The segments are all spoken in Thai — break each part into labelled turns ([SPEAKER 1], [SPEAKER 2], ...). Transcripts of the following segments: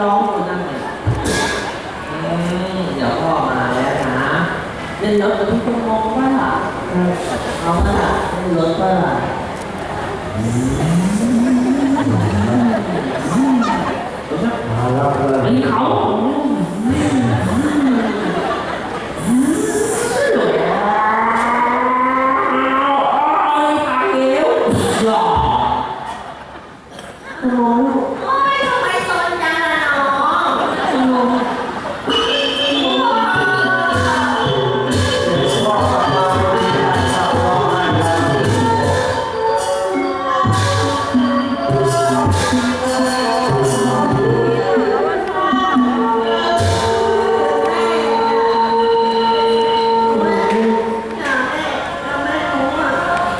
[SPEAKER 1] ร้องอยู่นั่นไงอืมเดี๋ยวพ่อมาแล้วนะเล่นรถกับพี่คุณมองว่าเออน้องน่ะเล่นรถเปล่ามาแล้วเลยนี่เขาหล่อ
[SPEAKER 2] คุณมองลูก
[SPEAKER 3] โอ๊ย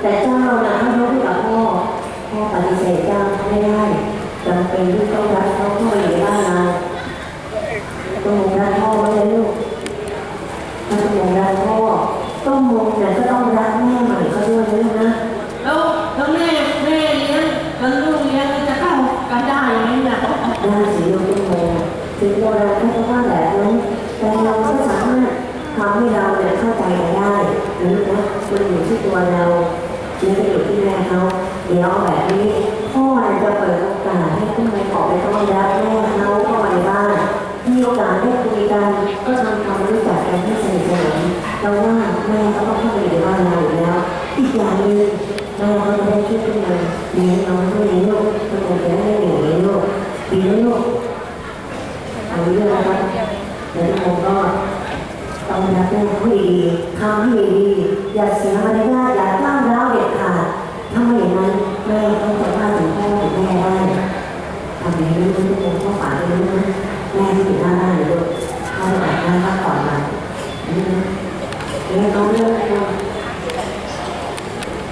[SPEAKER 2] แต่เจ้าน่ะให้
[SPEAKER 3] ย
[SPEAKER 2] กให้กับพ่อพ่อปฏิเสธเจ้าไม่ได้จำเป็นที่ต้องรักเขาพ่ออยู่บ้านเราต้องมองรักพ่อไว้เลยลูกถ้าต้องมองรักพ่อต้องมองเนี่ยก็ต้องรักแม่ใหม่เขาด้วยนะลูกนะ
[SPEAKER 3] แล้วแล้วแม่แม่เลี้ยงแล้วลูกเลี้ยงจะเข้ากันได้ไหมเนี่ย
[SPEAKER 2] ด้านสีโลกโมถึงโบราณเขาก็ว่าแบบนั้นแต่เราก็สามารถทำให้เราเนี่ยเข้าใจกันได้หรือนะมันอยู่ที่ตัวเรา ชีวิตอยู่ที่แม่เขาเดี๋ยวแบบนี้พ่อเนี่ยจะเปิดโอกาสให้คุณแม่ออกไปต้อนรับแม่เขาเข้ามาในบ้านมีโอกาสได้คุยกันก็ทำความรู้จักกันให้สนิทสนมเราว่าแม่เขาก็เข้ามาอยู่ในบ้านเราอยู่แล้ว อีกอย่างหนึ่งแม่เขาจะได้ช่วยคุณแม่เลี้ยงน้องด้วยลูกคุณแม่จะได้ไม่เหนื่อยลูกดีไหมลูกเอาเรื่องนะครับเดี๋ยวทุกคนก็ต้องรับแม่ให้ดีทำให้ดีอย่าเสีย